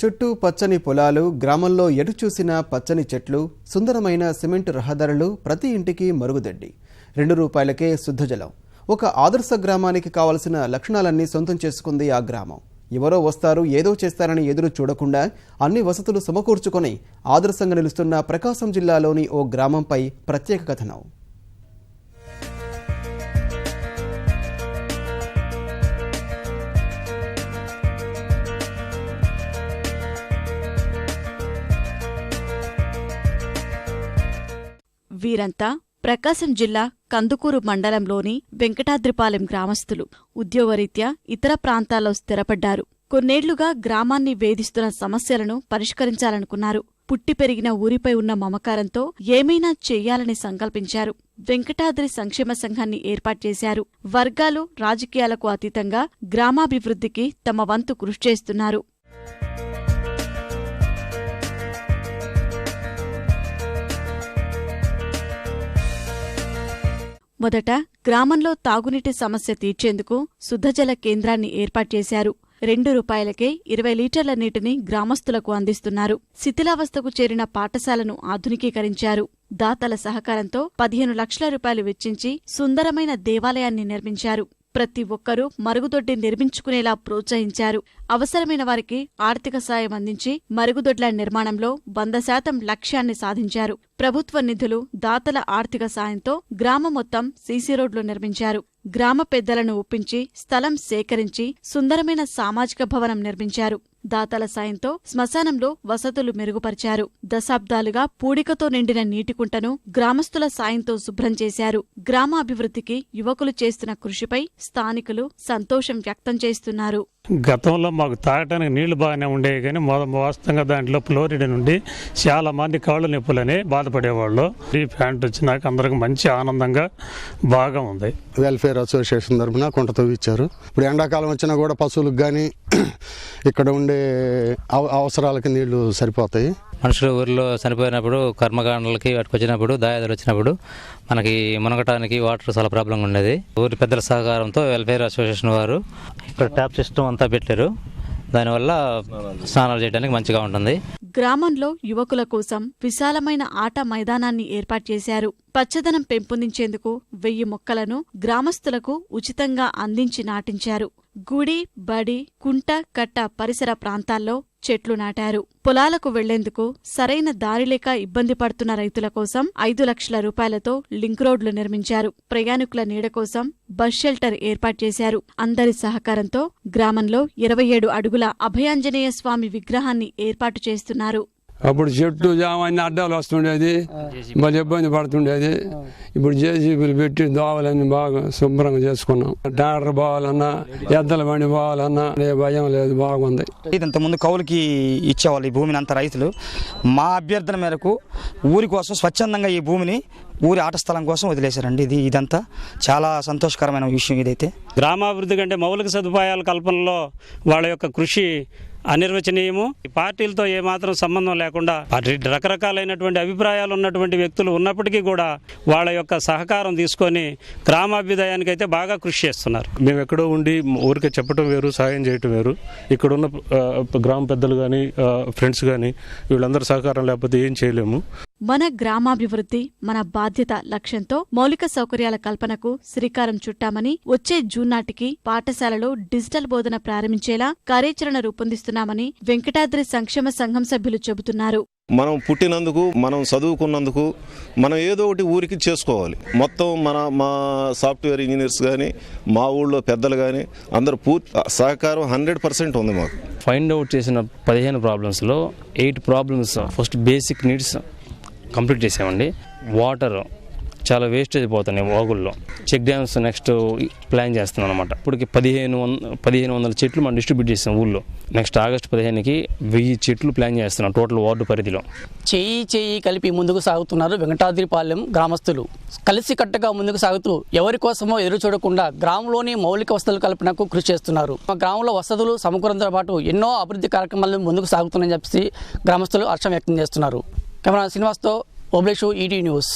చుట్టూ పచ్చని పొలాలు గ్రామంలో ఎటు చూసినా పచ్చని చెట్లు సుందరమైన సిమెంట్ రహదారులు ప్రతి ఇంటికి మరుగుదొడ్డి. రెండు రూపాయలకే శుద్ధ జలం. ఒక ఆదర్శ గ్రామానికి కావలసిన లక్షణాలన్నీ సొంతం చేసుకుంది ఆ గ్రామం. ఎవరో వస్తారు ఏదో చేస్తారని ఎదురు చూడకుండా అన్ని వసతులు సమకూర్చుకొని ఆదర్శంగా నిలుస్తున్న ప్రకాశం జిల్లాలోని ఓ గ్రామంపై ప్రత్యేక కథనం. వీరంతా ప్రకాశం జిల్లా కందుకూరు మండలంలోని వెంకటాద్రిపాలెం గ్రామస్తులు. ఉద్యోగరీత్యా ఇతర ప్రాంతాల్లో స్థిరపడ్డారు. కొన్నేళ్ళుగా గ్రామాన్ని వేధిస్తున్న సమస్యలను పరిష్కరించాలనుకున్నారు. పుట్టి పెరిగిన ఊరిపై ఉన్న మమకారంతో ఏమైనా చెయ్యాలని సంకల్పించారు. వెంకటాద్రి సంక్షేమ సంఘాన్ని ఏర్పాటు చేశారు. వర్గాలు రాజకీయాలకు అతీతంగా గ్రామాభివృద్ధికి తమ వంతు కృషి చేస్తున్నారు. మొదట గ్రామంలో తాగునీటి సమస్య తీర్చేందుకు శుద్ధజల కేంద్రాన్ని ఏర్పాటు చేశారు. రెండు రూపాయలకే ఇరవై లీటర్ల నీటిని గ్రామస్తులకు అందిస్తున్నారు. శిథిలావస్థకు చేరిన పాఠశాలను ఆధునికీకరించారు. దాతల సహకారంతో పదిహేను లక్షల రూపాయలు వెచ్చించి సుందరమైన దేవాలయాన్ని నిర్మించారు. ప్రతి ఒక్కరూ మరుగుదొడ్డి నిర్మించుకునేలా ప్రోత్సహించారు. అవసరమైన వారికి ఆర్థిక సాయం అందించి మరుగుదొడ్ల నిర్మాణంలో వంద శాతం లక్ష్యాన్ని సాధించారు. ప్రభుత్వ నిధులు దాతల ఆర్థిక సాయంతో గ్రామం మొత్తం సీసీ రోడ్లు నిర్మించారు. గ్రామ పెద్దలను ఒప్పించి స్థలం సేకరించి సుందరమైన సామాజిక భవనం నిర్మించారు. దాతల సాయంతో శ్మశానంలో వసతులు మెరుగుపరిచారు. దశాబ్దాలుగా పూడికతో నిండిన నీటికుంటను గ్రామస్తుల సాయంతో శుభ్రం చేశారు. గ్రామాభివృద్ధికి యువకులు చేస్తున్న కృషిపై స్థానికులు సంతోషం వ్యక్తం చేస్తున్నారు. గతంలో మాకు తాగటానికి నీళ్ళు బాగానే ఉండేవి కానీ మొద వాస్తవంగా దాంట్లో ఫ్లోరిడ్ నుండి చాలా మంది కాళ్ళు నొప్పులని బాధపడేవాళ్ళు. ఈ ప్యాంట్ వచ్చినాక అందరికి మంచి ఆనందంగా బాగా ఉంది. వెల్ఫేర్ అసోసియేషన్ తరఫున కుంట తవ్విచ్చారు ఇప్పుడు ఎండాకాలం వచ్చినా కూడా పశువులకు కానీ ఇక్కడ ఉండే అవ- అవసరాలకి నీళ్ళు సరిపోతాయి. మనుషులు ఊరిలో చనిపోయినప్పుడు కర్మకాండలకి వాటికి వచ్చినప్పుడు దాయాదులు వచ్చినప్పుడు మనకి మునగటానికి వాటర్ చాలా ప్రాబ్లంగా ఉండేది. ఊరి పెద్దల సహకారంతో వెల్ఫేర్ అసోసియేషన్ వారు ఇక్కడ ట్యాప్ సిస్టమ్ అంతా పెట్టారు. దానివల్ల స్నానాలు చేయడానికి మంచిగా ఉంటుంది. గ్రామంలో యువకుల కోసం విశాలమైన ఆట మైదానాన్ని ఏర్పాటు చేశారు. పచ్చదనం పెంపొందించేందుకు వెయ్యి మొక్కలను గ్రామస్తులకు ఉచితంగా అందించి నాటించారు. గుడి బడి కుంట కట్ట పరిసర ప్రాంతాల్లో చెట్లు నాటారు. పొలాలకు వెళ్ళేందుకు సరైన దారిలేక ఇబ్బంది పడుతున్న రైతుల కోసం ఐదు లక్షల రూపాయలతో లింక్ రోడ్లు నిర్మించారు. ప్రయాణికుల నీడ కోసం బస్ షెల్టర్ ఏర్పాటు చేశారు. అందరి సహకారంతో గ్రామంలో ఇరవై ఏడు అడుగుల అభయాంజనేయ స్వామి విగ్రహాన్ని ఏర్పాటు చేస్తున్నారు. అప్పుడు చెట్టు జామ అన్ని అడ్డాలు వస్తుండేది. మళ్ళీ ఇబ్బంది పడుతుండేది. ఇప్పుడు జేసీబీలు పెట్టి దోవలన్నీ బాగా శుభ్రంగా చేసుకున్నాం. ట్రాక్టర్ పోవాలన్నా ఎద్దల బండి పోవాలన్నా ఏ భయం లేదు బాగుంది. ఇది ఇంతకుముందు కౌలుకి ఇచ్చేవాళ్ళు ఈ భూమిని అంత రైతులు. మా అభ్యర్థన మేరకు ఊరి కోసం స్వచ్ఛందంగా ఈ భూమిని ఊరి ఆట స్థలం కోసం వదిలేశారండి. ఇది ఇదంతా చాలా సంతోషకరమైన విషయం ఇదైతే. గ్రామాభివృద్ధి కంటే మౌలిక సదుపాయాల కల్పనలో వాళ్ళ యొక్క కృషి అనిర్వచనీయము. పార్టీలతో ఏమాత్రం సంబంధం లేకుండా పార్టీ రకరకాలైనటువంటి అభిప్రాయాలు ఉన్నటువంటి వ్యక్తులు ఉన్నప్పటికీ కూడా వాళ్ళ యొక్క సహకారం తీసుకొని గ్రామాభ్యుదయానికి అయితే బాగా కృషి చేస్తున్నారు. మేము ఎక్కడో ఉండి ఊరికే చెప్పడం వేరు సాయం చేయటం వేరు. ఇక్కడున్న గ్రామ పెద్దలు కానీ ఫ్రెండ్స్ కానీ వీళ్ళందరూ సహకారం లేకపోతే ఏం చేయలేము. మన గ్రామాభివృద్ధి మన బాధ్యత లక్ష్యంతో మౌలిక సౌకర్యాల కల్పనకు శ్రీకారం చుట్టామని వచ్చే జూన్ నాటికి పాఠశాలలో డిజిటల్ బోధన ప్రారంభించేలా కార్యాచరణ రూపొందిస్తున్నామని వెంకటాద్రి సంక్షేమ సంఘం సభ్యులు చెబుతున్నారు. మనం పుట్టినందుకు మనం చదువుకున్నందుకు మనం ఏదో ఒకటి ఊరికి చేసుకోవాలి. మొత్తం మన మా సాఫ్ట్వేర్ ఇంజనీర్స్ కానీ మా ఊళ్ళో పెద్దలు కానీ అందరూ పూర్తి సహకారం హండ్రెడ్ పర్సెంట్ ఉంది మాకు. ఫైండ్ అవుట్ చేసిన పదిహేను ప్రాబ్లమ్స్లో eight problems first basic needs complete చేసామండి వాటర్ చాలా వేస్ట్ అయిపోతున్నాయి వాగుల్లో. చెక్ డ్యామ్స్ నెక్స్ట్ ప్లాన్ చేస్తున్నాం అనమాట ఇప్పటికి పదిహేను వంద పదిహేను వందల చెట్లు మనం డిస్ట్రిబ్యూట్ చేసాం ఊళ్ళో. నెక్స్ట్ ఆగస్ట్ పదిహేనుకి వెయ్యి చెట్లు ప్లాన్ చేస్తున్నాం టోటల్ వార్డు పరిధిలో. చేయి చేయి కలిపి ముందుకు సాగుతున్నారు వెంకటాద్రిపాలెం గ్రామస్తులు. కలిసికట్టుగా ముందుకు సాగుతూ ఎవరి కోసమో ఎదురు చూడకుండా గ్రామంలోని మౌలిక వసతుల కల్పనకు కృషి చేస్తున్నారు. మా గ్రామంలో వసతులు సమకూరంతో పాటు ఎన్నో అభివృద్ధి కార్యక్రమాలు ముందుకు సాగుతున్నాయని చెప్పి గ్రామస్తులు హర్షం వ్యక్తం చేస్తున్నారు. కెమెరా శ్రీనివాస్తో ఓబ్లేషు ఈటీ న్యూస్